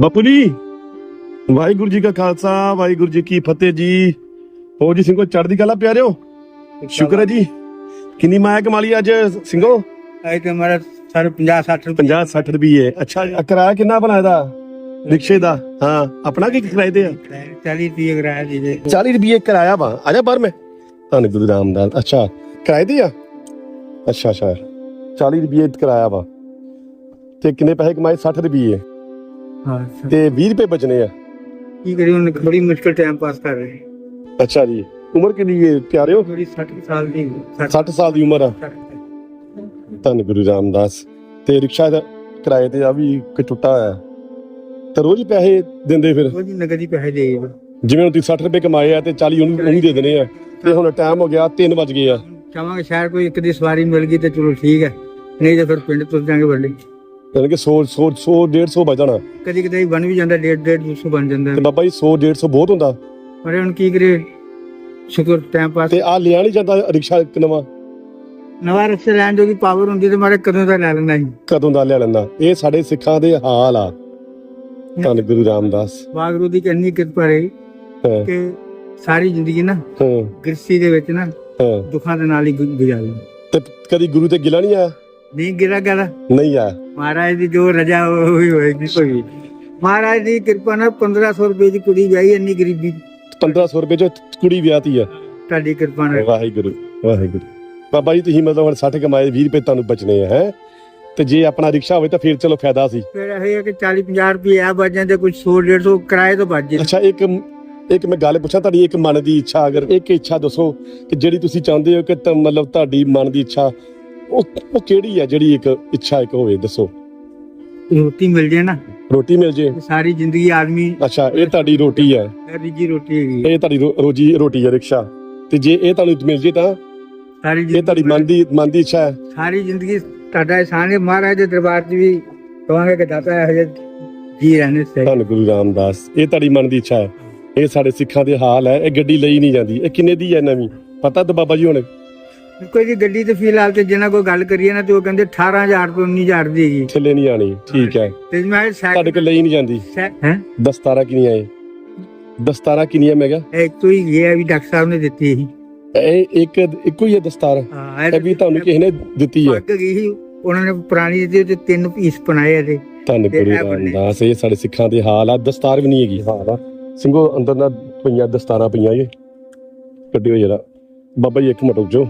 ਬਾਪੂ ਜੀ ਵਾਹਿਗੁਰੂ ਜੀ ਕਾ ਖਾਲਸਾ ਵਾਹਿਗੁਰੂ ਜੀ ਕੀ ਫਤਿਹ ਜੀ। ਹੋ ਜੀ ਸਿੰਘੋ ਚੜ੍ਹਦੀ ਕਲਾ ਪਿਆਰਿਓ? ਸ਼ੁਕਰ ਹੈ ਜੀ। ਕਿੰਨੀ ਮਾਇਆ ਕਮਾਲੀ ਅੱਜ ਸਿੰਘੋ? ਹੈ ਕਿ ਮੇਰਾ ਸਰ 50 60 ਰੁਪਏ। 50 60 ਰੁਪਏ ਅੱਛਾ ਕਿਰਾਇਆ ਕਿੰਨਾ ਬਣਾਇਆ ਦਾ? ਰਿਕਸ਼ੇ ਦਾ? ਹਾਂ ਆਪਣਾ ਕੀ ਕਿਰਾਏ ਤੇ ਆ? 40 ਰੁਪਏ ਕਰਾਇਆ ਜੀ ਦੇ। 40 ਰੁਪਏ ਕਿਰਾਇਆ ਵਾ। ਆ ਜਾ ਬਾਹਰ ਮੈਂ। ਧੰਨ ਗੁਰੂ ਰਾਮਦਾਸ। ਅੱਛਾ ਕਿਰਾਏ ਤੇ ਆ? ਅੱਛਾ ਅੱਛਾ। 40 ਰੁਪਏ ਕਿਰਾਇਆ ਵਾ। ਤੇ ਕਿੰਨੇ ਪੈਸੇ ਕਮਾਏ? 60 ਰੁਪਏ ਹਾਂ ਸਰ। ਤੇ 20 ਰੁਪਏ ਬਚਨੇ ਆ। ਕੀ ਕਰੀ ਹੁਣ? ਬੜੀ ਮੁਸ਼ਕਲ ਟਾਈਮ ਪਾਸ ਕਰ ਰਹੇ। ਅੱਛਾ ਜੀ। ਉਮਰ ਕਿੰਨੀ ਹੈ? ਪਿਆਰਿਓ ਥੋੜੀ 60 ਸਾਲ ਦੀ 60 ਸਾਲ ਦੀ ਉਮਰ ਆ। ਧੰਨ ਗੁਰੂ ਰਾਮਦਾਸ। ਤੇ ਰਿਕਸ਼ਾ ਦਾ ਕਿਰਾਏ ਤੇ ਆ ਵੀ ਕਿ ਟੁੱਟਾ ਹੋਇਆ। ਤੇ ਰੋਜ਼ ਹੀ ਪੈਸੇ ਦਿੰਦੇ ਫਿਰ? ਉਹ ਜੀ ਨਗਦ ਹੀ ਪੈਸੇ ਦੇ ਜਿਵੇਂ ਹੁਣ ਤੁਸੀਂ 60 ਰੁਪਏ ਕਮਾਏ ਆ ਤੇ 40 ਉਹਨੂੰ ਉਹਨੂੰ ਦੇ ਦੇਣੇ ਆ। ਤੇ ਹੁਣ ਟਾਈਮ ਹੋ ਗਿਆ 3 ਵਜ ਗਏ ਆ। ਚਾਹਾਂਗੇ ਸ਼ਾਇਦ ਕੋਈ ਇੱਕ ਦੀ ਸਵਾਰੀ ਮਿਲ ਗਈ ਤੇ ਚਲੋ ਠੀਕ ਹੈ। ਨਹੀਂ ਤਾਂ ਫਿਰ ਪਿੰਡ ਤੁਰ ਜਾਾਂਗੇ ਵੱਡੇ। ਯਾਨੀ ਕਿ 100 100 100 150 ਬਚ ਜਾਣਾ। ਕਦੀ ਕਦੀ ਬਣ ਵੀ ਜਾਂਦਾ ਡੇਢ ਡੇਢ 200 ਬਣ ਜਾਂਦਾ। ਤੇ ਬਾਬਾ ਜੀ 100 150 ਬਹੁਤ ਹੁੰਦਾ। ਪਰ ਹੁਣ ਕੀ ਕਰੇ ਸ਼ੁਕਰ ਟਾਈਮ ਪਾਸ ਤੇ ਆ ਲਿਆ ਨਹੀਂ ਜਾਂਦਾ ਰਿਕਸ਼ਾ ਇੱਕ ਨਵਾਂ। ਨਵਾਂ ਰਕਸ਼ਾ ਲੈਣ ਜੋਗੀ ਪਾਵਰ ਹੁੰਦੀ ਤੇ ਮਾਰੇ ਕਦੋਂ ਦਾ ਲੈ ਲੈਂਦਾ ਸੀ? ਕਦੋਂ ਦਾ ਲਿਆ ਲੈਂਦਾ? ਇਹ ਸਾਡੇ ਸਿੱਖਾਂ ਦੇ ਹਾਲ ਆ। ਧੰਨ ਗੁਰੂ ਰਾਮਦਾਸ। ਵਾਹਿਗੁਰੂ ਦੀ ਕਿੰਨੀ ਕਿਰਪਾ ਰਹੀ ਕਿ ਸਾਰੀ ਜ਼ਿੰਦਗੀ ਨਾ ਹਾਂ। ਗ੍ਰਸਤੀ ਦੇ ਵਿੱਚ ਨਾ ਹਾਂ। ਦੁੱਖਾਂ ਦੇ ਨਾਲ ਹੀ ਗੁਜ਼ਾਰੀ। ਤੇ ਕਦੀ ਗੁਰੂ ਤੇ ਗਿਲਾ ਨਹੀਂ ਆਇਆ? ਨਹੀਂ ਗਿਰਾ ਗਿਰਾ ਨਹੀਂ ਆਇਆ। ਮਹਾਰਾਜ ਦੀ ਜੋ ਰਜਾ ਹੋਈ ਹੋਏਗੀ ਕੋਈ। ਮਹਾਰਾਜ ਦੀ ਕਿਰਪਾ ਨਾਲ 1500 ਰੁਪਏ ਦੀ ਕੁੜੀ ਵਿਆਹੀ ਇੰਨੀ ਗਰੀਬੀ। 1500 ਰੁਪਏ ਚ ਕੁੜੀ ਵਿਆਹਤੀ ਆ। ਤੁਹਾਡੀ ਕਿਰਪਾ ਨਾਲ। ਵਾਹਿਗੁਰੂ ਵਾਹਿਗੁਰੂ। ਬਾਬਾ ਜੀ ਤੁਸੀਂ ਮਤਲਬ ਹੁਣ 60 ਕਮਾਏ 20 ਰੁਪਏ ਤੁਹਾਨੂੰ ਬਚਨੇ ਆ ਹੈ? ਤੇ ਜੇ ਆਪਣਾ ਰਿਕਸ਼ਾ ਹੋਵੇ ਤਾਂ ਫਿਰ ਚਲੋ ਫਾਇਦਾ ਸੀ। ਫਿਰ ਇਹ ਹੈ ਕਿ 40 50 ਰੁਪਏ ਆ ਬਚ ਜਾਂਦੇ ਕੁਝ 100 150 ਕਿਰਾਏ ਤੋਂ ਬਚ ਜੇ। ਅੱਛਾ ਇੱਕ ਇੱਕ ਮੈਂ ਗੱਲ ਪੁੱਛਾਂ ਤੁਹਾਡੀ ਇੱਕ ਮਨ ਦੀ ਇੱਛਾ ਅਗਰ ਇੱਕ ਇੱਛਾ ਦੱਸੋ ਕਿ ਜਿਹੜੀ ਤੁਸੀਂ ਚਾਹੁੰਦੇ ਹੋ ਕਿ ਮਤਲਬ ਤੁਹਾਡੀ ਮਨ ਦੀ ਇੱਛਾ ਉਹ ਉਹ ਕਿਹੜੀ ਹੈ ਜਿਹੜੀ ਇੱਕ ਇੱਛਾ ਇੱਕ ਹੋਵੇ ਦੱਸੋ। ਰੋਟੀ ਮਿਲ ਜੇ ਨਾ। ਰੋਟੀ ਮਿਲ ਜੇ? ਸਾਰੀ ਜ਼ਿੰਦਗੀ ਆਦਮੀ ਅੱਛਾ ਇਹ ਤੁਹਾਡੀ ਰੋਟੀ ਹੈ ਰਿਜੀ ਰੋਟੀ ਹੈਗੀ ਹੈ। ਇਹ ਤੁਹਾਡੀ ਰੋ- ਰੋਜੀ ਰੋਟੀ ਹੈ ਰਿਕਸ਼ਾ। ਤੇ ਜੇ ਇਹ ਤੁਹਾਨੂੰ ਮਿਲ ਜੇ ਤਾਂ? ਸਾਰੀ ਇਹ ਤੁਹਾਡੀ ਮਨ ਦੀ ਮਨ ਦੀ ਇੱਛਾ ਹੈ। ਸਾਰੀ ਜ਼ਿੰਦਗੀ ਤੁਹਾਡਾ ਇਹਸਾਨ ਹੈ। ਮਹਾਰਾਜ ਦੇ ਦਰਬਾਰ 'ਚ ਵੀ ਕਹਾਂਗੇ ਕਿ ਦਾਤਾ ਹੈ ਹਜੇ ਜੀ ਰਹਿਣੇ ਸੇ। ਧੰਨ ਗੁਰੂ ਰਾਮਦਾਸ। ਇਹ ਤੁਹਾਡੀ ਮਨ ਦੀ ਇੱਛਾ ਹੈ। ਇਹ ਸਾਡੇ ਸਿੱਖਾਂ ਦੇ ਹਾਲ ਹੈ। ਇਹ ਗੱਡੀ ਲਈ ਨਹੀਂ ਜਾਂਦੀ। ਇਹ ਕਿੰਨੇ ਦੀ ਹੈ ਨਵੀਂ? ਪਤਾ ਤਾਂ ਬਾਬਾ ਜੀ ਹੁਣ। ਕੋਈ ਜੀ ਗੱਡੀ ਤੇ ਫਿਲਹਾਲ ਤੇ ਜਿਹਨਾਂ ਕੋਈ ਗੱਲ ਕਰੀਏ ਨਾ ਤੇ ਉਹ ਕਹਿੰਦੇ 18000 ਤੋਂ 19000 ਦੀ ਹੈਗੀ। ਥੱਲੇ ਨਹੀਂ ਆਣੀ ਠੀਕ ਹੈ। ਤੇ ਮੈਂ ਤੁਹਾਡੇ ਕੋਲ ਲਈ ਨਹੀਂ ਜਾਂਦੀ। ਹੈ? ਦਸਤਾਰਾ ਕਿੰਨੀਆਂ ਏ ਦਸਤਾਰਾ ਕਿੰਨੀਆਂ ਮੈਂ ਕਿਹਾ? ਇੱਕ ਤੋਂ ਹੀ ਗਿਆ ਵੀ ਡਾਕਟਰ ਸਾਹਿਬ ਨੇ ਦਿੱਤੀ ਸੀ। ਇਹ ਇੱਕ ਇੱਕੋ ਹੀ ਹੈ ਦਸਤਾਰ ਹਾਂ ਇਹ ਵੀ ਤੁਹਾਨੂੰ ਕਿਸੇ ਨੇ ਦਿੱਤੀ ਹੈ। ਪੱਗ ਗਈ ਸੀ ਉਹਨਾਂ ਨੇ ਪੁਰਾਣੀ ਦਿੱਤੀ ਤੇ ਤਿੰਨ ਪੀਸ ਬਣਾਏ ਇਹਦੇ। ਧੰਨ ਗੁਰੂ। ਰਾਮਦਾਸ ਇਹ ਸਾਡੇ ਸਿੱਖਾਂ ਦੇ ਹਾਲ ਆ। ਦਸਤਾਰ ਵੀ ਨਹੀਂ ਹੈਗੀ। ਹਾਲ ਆ ਸਿੰਘੋ ਅੰਦਰ ਨਾ ਪਈਆਂ ਦਸਤਾਰਾਂ ਪਈਆਂ ਇਹ। ਕੱਢਿਓ ਜਰਾ। ਬਾਬਾ ਜੀ ਇੱਕ ਮਿੰਟ ਰੁਕ ਜਾਓ।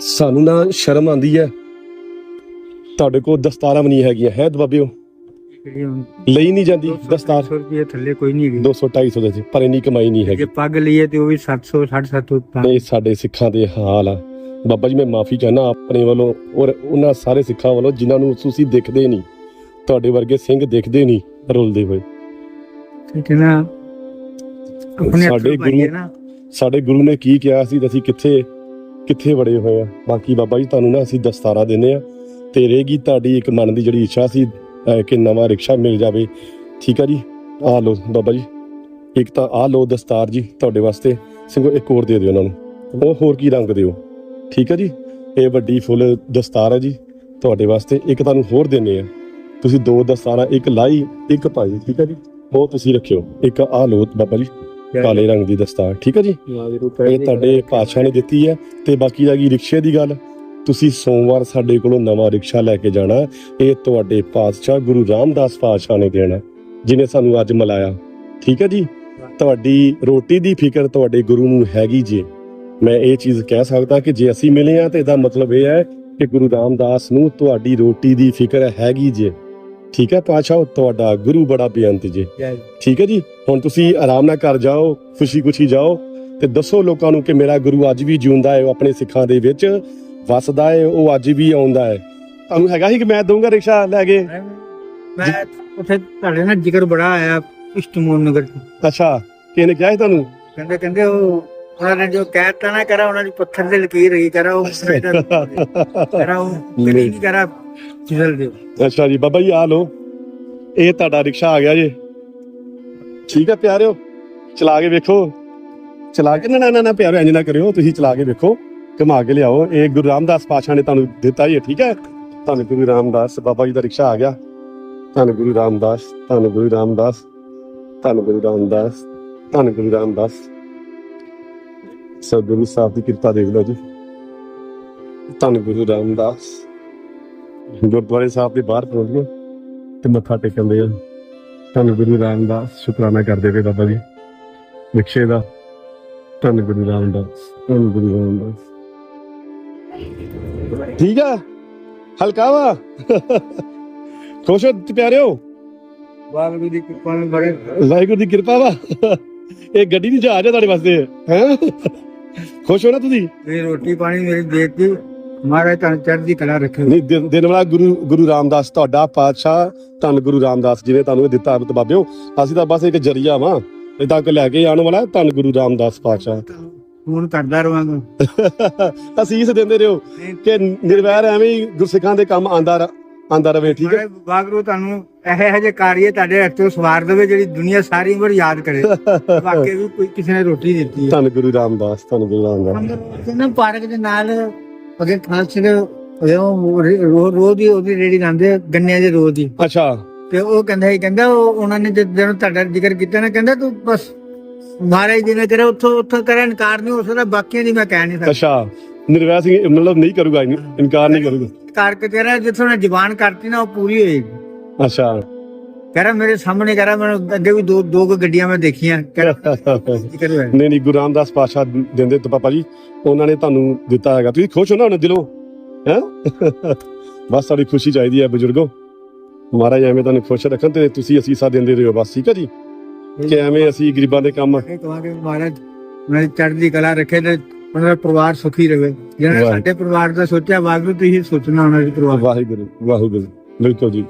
ਸਾਨੂੰ ਨਾ ਸ਼ਰਮ ਆਂਦੀ ਹੈ। ਤੁਹਾਡੇ ਕੋਲ ਦਸਤਾਰਾਂ ਵੀ ਨਹੀਂ ਹੈਗੀਆਂ। ਹੈ ਬਾਬਿਓ ਜਿਹੜੀ ਹੁਣ ਲਈ ਨਹੀਂ ਜਾਂਦੀ ਦਸਤਾਰ। 200 ਰੁਪਏ ਥੱਲੇ ਕੋਈ ਨਹੀਂ ਹੈਗੀ। 200 250 ਦੇ ਚ ਪਰ ਇੰਨੀ ਕਮਾਈ ਨਹੀਂ ਹੈਗੀ। ਜੇ ਪੱਗ ਲਈਏ ਤੇ ਉਹ ਵੀ 700 750 ਤਾਂ। ਇਹ ਸਾਡੇ ਸਿੱਖਾਂ ਦੇ ਹਾਲ ਆ। ਬਾਬਾ ਜੀ ਮੈਂ ਮਾਫੀ ਚਾਹਨਾ ਆਪਣੇ ਵੱਲੋਂ ਔਰ ਉਹਨਾਂ ਸਾਰੇ ਸਿੱਖਾਂ ਵੱਲੋਂ ਜਿਨ੍ਹਾਂ ਨੂੰ ਤੁਸੀਂ ਦਿਖਦੇ ਨਹੀਂ ਤੁਹਾਡੇ ਵਰਗੇ ਸਿੰਘ ਦਿਖਦੇ ਨਹੀਂ ਰੁਲਦੇ ਹੋਏ। ਠੀਕ ਹੈ ਨਾ? ਆਪਣੇ ਸਾਡੇ ਸਾਡੇ ਗੁਰੂ ਨਾ। ਸਾਡੇ ਗੁਰੂ ਨੇ ਕੀ ਕਿਹਾ ਸੀ ਅਸੀਂ ਕਿੱਥੇ ਕਿੱਥੇ ਵੜੇ ਹੋਏ ਆ? ਬਾਕੀ ਬਾਬਾ ਜੀ, ਤੁਹਾਨੂੰ ਨਾ ਅਸੀਂ ਦਸਤਾਰਾ ਦਿੰਨੇ ਆ। ਤੇ ਰਹੇਗੀ ਤੁਹਾਡੀ ਇੱਕ ਮਨ ਦੀ ਜਿਹੜੀ ਇੱਛਾ ਸੀ ਕਿ ਨਵਾਂ ਰਿਕਸ਼ਾ ਮਿਲ ਜਾਵੇ। ਠੀਕ ਆ ਜੀ? ਆ ਲਓ ਬਾਬਾ ਜੀ। ਇੱਕ ਤਾਂ ਆ ਲਓ ਦਸਤਾਰ ਜੀ ਤੁਹਾਡੇ ਵਾਸਤੇ। ਸਿੰਘੋ, ਇੱਕ ਹੋਰ ਦੇ ਦਿਓ ਉਹਨਾਂ ਨੂੰ। ਉਹ ਹੋਰ ਕੀ ਰੰਗ ਦਿਓ? ਠੀਕ ਆ ਜੀ? ਇਹ ਵੱਡੀ ਫੁੱਲ ਦਸਤਾਰ ਹੈ ਜੀ ਤੁਹਾਡੇ ਵਾਸਤੇ। ਇੱਕ ਤੁਹਾਨੂੰ ਹੋਰ ਦੇਣੇ ਆ। ਤੁਸੀਂ ਦੋ ਦਸਤਾਰਾਂ, ਇੱਕ ਲਾਈ, ਇੱਕ ਪਾਈ। ਠੀਕ ਹੈ ਜੀ? ਉਹ ਤੁਸੀਂ ਰੱਖਿਓ। ਇੱਕ ਆ ਲਓ ਬਾਬਾ ਜੀ। ਕਾਲੇ ਰੰਗ ਦੀ ਦਸਤਾਰ ਠੀਕ ਹੈ ਜੀ? ਇਹ ਤੁਹਾਡੇ ਪਾਤਸ਼ਾਹ ਨੇ ਦਿੱਤੀ ਹੈ ਤੇ ਬਾਕੀ ਦਾ ਕੀ ਰਿਕਸ਼ੇ ਦੀ ਗੱਲ। ਤੁਸੀਂ ਸੋਮਵਾਰ ਸਾਡੇ ਕੋਲੋਂ ਨਵਾਂ ਰਿਕਸ਼ਾ ਲੈ ਕੇ ਜਾਣਾ ਇਹ ਤੁਹਾਡੇ ਪਾਤਸ਼ਾਹ ਗੁਰੂ ਰਾਮਦਾਸ ਪਾਤਸ਼ਾਹ ਨੇ ਦੇਣਾ ਜਿਨੇ ਸਾਨੂੰ ਅੱਜ ਮਿਲਾਇਆ। ਠੀਕ ਹੈ ਜੀ? ਤੁਹਾਡੀ ਰੋਟੀ ਦੀ ਫਿਕਰ ਤੁਹਾਡੇ ਗੁਰੂ ਨੂੰ ਹੈਗੀ ਜੀ। ਮੈਂ ਇਹ ਚੀਜ਼ ਕਹਿ ਸਕਦਾ ਕਿ ਜੇ ਅਸੀਂ ਮਿਲੇ ਆ ਤੇ ਇਹਦਾ ਮਤਲਬ ਇਹ ਹੈ ਕਿ ਗੁਰੂ ਰਾਮਦਾਸ ਨੂੰ ਤੁਹਾਡੀ ਰੋਟੀ ਦੀ ਫਿਕਰ ਹੈਗੀ ਜੀ। ਠੀਕ ਹੈ ਪਾਤਸ਼ਾਹ ਤੁਹਾਡਾ ਗੁਰੂ ਬੜਾ ਬੇਅੰਤ ਜੀ। ਠੀਕ ਹੈ ਜੀ ਹੁਣ ਤੁਸੀਂ ਆਰਾਮ ਨਾਲ ਘਰ ਜਾਓ ਖੁਸ਼ੀ ਖੁਸ਼ੀ ਜਾਓ ਤੇ ਦੱਸੋ ਲੋਕਾਂ ਨੂੰ ਕਿ ਮੇਰਾ ਗੁਰੂ ਅੱਜ ਵੀ ਜਿਉਂਦਾ ਹੈ ਉਹ ਆਪਣੇ ਸਿੱਖਾਂ ਦੇ ਵਿੱਚ ਵਸਦਾ ਹੈ ਉਹ ਅੱਜ ਵੀ ਆਉਂਦਾ ਹੈ। ਤੁਹਾਨੂੰ ਹੈਗਾ ਸੀ ਕਿ ਮੈਂ ਦਊਂਗਾ ਰਿਕਸ਼ਾ ਲੈ ਕੇ? ਮੈਂ ਉੱਥੇ ਤੁਹਾਡੇ ਨਾਲ ਜ਼ਿਕਰ ਬੜਾ ਆਇਆ ਇਸ਼ਟਮੋਨ ਨਗਰ। ਅੱਛਾ ਕਿਸੇ ਨੇ ਕਿਹਾ ਸੀ ਤੁਹਾਨੂੰ? ਕਹਿੰਦੇ ਕਹਿੰਦੇ ਉਹ ਉਹਨਾਂ ਨੇ ਜੋ ਕਹਿਤਾ ਨਾ ਕਰਾ ਉਹਨਾਂ ਦੀ ਪੱਥਰ ਦੇ ਲਕੀਰ ਰਹੀ ਕਰਾ ਉਹ ਕਰਾ ਉਹ ਨਹੀਂ ਕਰਾ ਚਿਜ਼ਲ ਦਿਓ ਅੱਛਾ ਜੀ, ਬਾਬਾ ਜੀ ਆ ਲਓ। ਇਹ ਤੁਹਾਡਾ ਰਿਕਸ਼ਾ ਆ ਗਿਆ ਜੀ। ਠੀਕ ਹੈ ਪਿਆਰਿਓ? ਚਲਾ ਕੇ ਵੇਖੋ। ਚਲਾ ਕੇ ਨਾ ਨਾ ਨਾ ਨਾ, ਪਿਆਰਿਓ, ਇੰਜ ਨਾ ਕਰਿਓ। ਤੁਸੀਂ ਚਲਾ ਕੇ ਵੇਖੋ। ਘੁਮਾ ਕੇ ਲਿਆਓ। ਇਹ ਗੁਰੂ ਰਾਮਦਾਸ ਪਾਸ਼ਾ ਨੇ ਤੁਹਾਨੂੰ ਦਿੱਤਾ ਹੀ ਹੈ ਠੀਕ ਹੈ ਤੁਹਾਨੂੰ ਗੁਰੂ ਰਾਮਦਾਸ ਬਾਬਾ ਜੀ ਦਾ ਰਿਕਸ਼ਾ ਆ ਗਿਆ। ਧੰਨ ਗੁਰੂ ਰਾਮਦਾਸ ਧੰਨ ਗੁਰੂ ਰਾਮਦਾਸ ਧੰਨ ਗੁਰੂ ਰਾਮਦਾਸ ਧੰਨ ਗੁਰੂ ਰਾਮਦਾਸ। ਸਤਿਗੁਰੂ ਸਾਹਿਬ ਦੀ ਕਿਰਪਾ ਦੇਖ ਲਓ ਜੀ। ਧੰਨ ਗੁਰੂ ਰਾਮਦਾਸ। ਗੁਰਦੁਆਰੇ ਸਾਹਿਬ ਦੇ ਬਾਹਰ ਪਹੁੰਚ ਗਏ ਤੇ ਮੱਥਾ ਟੇਕਣ ਦੇ ਆ। ਧੰਨ ਗੁਰੂ ਰਾਮਦਾਸ ਸ਼ੁਕਰਾਨਾ ਕਰਦੇ ਪਏ ਬਾਬਾ ਜੀ। ਵਿਖੇ ਦਾ। ਧੰਨ ਗੁਰੂ ਰਾਮਦਾਸ ਧੰਨ ਗੁਰੂ ਰਾਮਦਾਸ। ਠੀਕ ਆ? ਹਲਕਾ ਵਾ? ਖੁਸ਼ ਹੋ ਪਿਆਰਿਓ? ਵਾਹਿਗੁਰੂ ਦੀ ਕਿਰਪਾ ਨਾਲ ਬੜੇ ਵਾਹਿਗੁਰੂ ਦੀ ਕਿਰਪਾ ਵਾ। ਇਹ ਗੱਡੀ ਨਹੀਂ ਜਹਾਜ਼ ਹੈ ਤੁਹਾਡੇ ਵਾਸਤੇ ਹੈ? ਖੁਸ਼ ਹੋ ਨਾ ਤੁਸੀਂ? ਇਹ ਰੋਟੀ ਪਾਣੀ ਮੇਰੀ ਦੇਤੀ। ਮਹਾਰਾਜ ਤੁਹਾਨੂੰ ਚੜ੍ਹਦੀ ਕਲਾ ਰੱਖੇ। ਨਹੀਂ ਦਿਨ ਦਿਨ ਵਾਲਾ ਗੁਰੂ ਗੁਰੂ ਰਾਮਦਾਸ ਤੁਹਾਡਾ ਪਾਤਸ਼ਾਹ ਧੰਨ ਗੁਰੂ ਰਾਮਦਾਸ ਜਿਹਨੇ ਤੁਹਾਨੂੰ ਇਹ ਦਿੱਤਾ ਅਮਿਤ ਬਾਬਿਓ। ਅਸੀਂ ਤਾਂ ਬਸ ਇੱਕ ਜਰੀਆ ਵਾਂ ਇਦਾਂ ਕੋ ਲੈ ਕੇ ਆਉਣ ਵਾਲਾ ਧੰਨ ਗੁਰੂ ਰਾਮਦਾਸ ਪਾਤਸ਼ਾਹ। ਫੋਨ ਕਰਦਾ ਰਵਾਂਗਾ। ਅਸੀਸ ਦਿੰਦੇ ਰਹੋ ਕਿ ਨਿਰਵੈਰ ਐਵੇਂ ਹੀ ਗੁਰਸਿੱਖਾਂ ਦੇ ਕੰਮ ਆਂਦਾ ਆਂਦਾ ਰਵੇ ਠੀਕ ਹੈ? ਵਾਹਿਗੁਰੂ ਤੁਹਾਨੂੰ ਇਹੋ ਜਿਹੇ ਜਿਹੇ ਕਾਰਜ ਤੁਹਾਡੇ ਹੱਥੋਂ ਸਵਾਰ ਦੇਵੇ ਜਿਹੜੀ ਦੁਨੀਆ ਸਾਰੀ ਉਮਰ ਯਾਦ ਕਰੇ। ਵਾਕਈ ਵੀ ਕੋਈ ਕਿਸੇ ਨੇ ਰੋਟੀ ਦਿੱਤੀ। ਹੈ ਧੰਨ ਗੁਰੂ ਰਾਮਦਾਸ ਧੰਨ ਗੁਰੂ ਰਾਮਦਾਸ। ਨਾ ਪਾਰਕ ਦੇ ਨਾਲ ਅਗੇ ਖਾਸ ਰੋ ਰੋ ਦੀ ਉਹਦੀ ਰੇੜੀ ਲਾਉਂਦੇ ਆ, ਗੰਨਿਆਂ ਦੇ ਰੋ ਦੀ। ਅੱਛਾ। ਤੇ ਉਹ ਕਹਿੰਦਾ ਸੀ ਕਹਿੰਦਾ ਉਹ ਉਹਨਾਂ ਨੇ ਜਦ ਜਦੋਂ ਤੁਹਾਡਾ ਜ਼ਿਕਰ ਕੀਤਾ ਨਾ ਕਹਿੰਦਾ ਤੂੰ ਬਸ ਮਹਾਰਾਜ ਜੀ ਨੇ ਕਰੇ ਉੱਥੋਂ ਉੱਥੋਂ ਕਰੇ ਇਨਕਾਰ ਨਹੀਂ ਹੋ ਸਕਦਾ ਬਾਕੀਆਂ ਦੀ ਮੈਂ ਕਹਿ ਨਹੀਂ ਸਕਦਾ। ਅੱਛਾ। ਨਿਰਵੈਰ ਸਿੰਘ ਮਤਲਬ ਨਹੀਂ ਕਰੂਗਾ ਇਨ- ਇਨਕਾਰ ਨਹੀਂ ਕਰੂਗਾ। ਇਨਕਾਰ ਕੇ ਤੇਰਾ ਜਿੱਥੋਂ ਨੇ ਜ਼ਬਾਨ ਕਰਤੀ ਨਾ ਉਹ ਪੂਰੀ ਹੋਏਗੀ। ਅੱਛਾ। ਕਹ ਰਿਹਾ ਮੇਰੇ ਸਾਹਮਣੇ ਕਹ ਰਿਹਾ ਮੈਨੂੰ ਅੱਗੇ ਵੀ ਦੋ ਦੋ ਕੁ ਗੱਡੀਆਂ ਮੈਂ ਦੇਖੀਆਂ। ਕਹਿ ਰਿਹਾ ਨਹੀਂ ਨਹੀਂ ਗੁਰੂ ਰਾਮਦਾਸ ਪਾਸ਼ਾ ਦਿੰਦੇ ਤੇ ਪਾਪਾ ਜੀ ਉਹਨਾਂ ਨੇ ਤੁਹਾਨੂੰ ਦਿੱਤਾ ਹੈਗਾ। ਤੁਸੀਂ ਖੁਸ਼ ਹੋ ਨਾ ਹੁਣ ਦਿਲੋਂ? ਹੈ? ਬਸ ਸਾਡੀ ਖੁਸ਼ੀ ਚਾਹੀਦੀ ਹੈ ਬਜ਼ੁਰਗੋ। ਮਹਾਰਾਜ ਐਵੇਂ ਤੁਹਾਨੂੰ ਖੁਸ਼ ਰੱਖਣ ਤੇ ਤੁਸੀਂ ਅਸੀਸਾਂ ਦਿੰਦੇ ਰਹੋ ਬਸ ਠੀਕ ਹੈ ਜੀ? ਕਿ ਐਵੇਂ ਅਸੀਂ ਗਰੀਬਾਂ ਦੇ ਕੰਮ ਇਹ ਕਹਾਂਗੇ ਮਹਾਰਾਜ ਉਹਨਾਂ ਦੀ ਚੜ੍ਹਦੀ ਕਲਾ ਰੱਖੇ ਤੇ ਉਹਨਾਂ ਦਾ ਪਰਿਵਾਰ ਸੁਖੀ ਰਹੇ। ਵਾਹਿ- ਸਾਡੇ ਪਰਿਵਾਰ ਦਾ ਸੋਚਿਆ ਵਾਹਿਗੁਰੂ ਤੁਸੀਂ ਸੋਚਣਾ ਉਹਨਾਂ ਦੇ ਪਰਿਵਾਰ। ਵਾਹਿਗੁਰੂ ਵਾਹਿਗੁਰੂ। ਬਿਲਕੁਲ ਜੀ।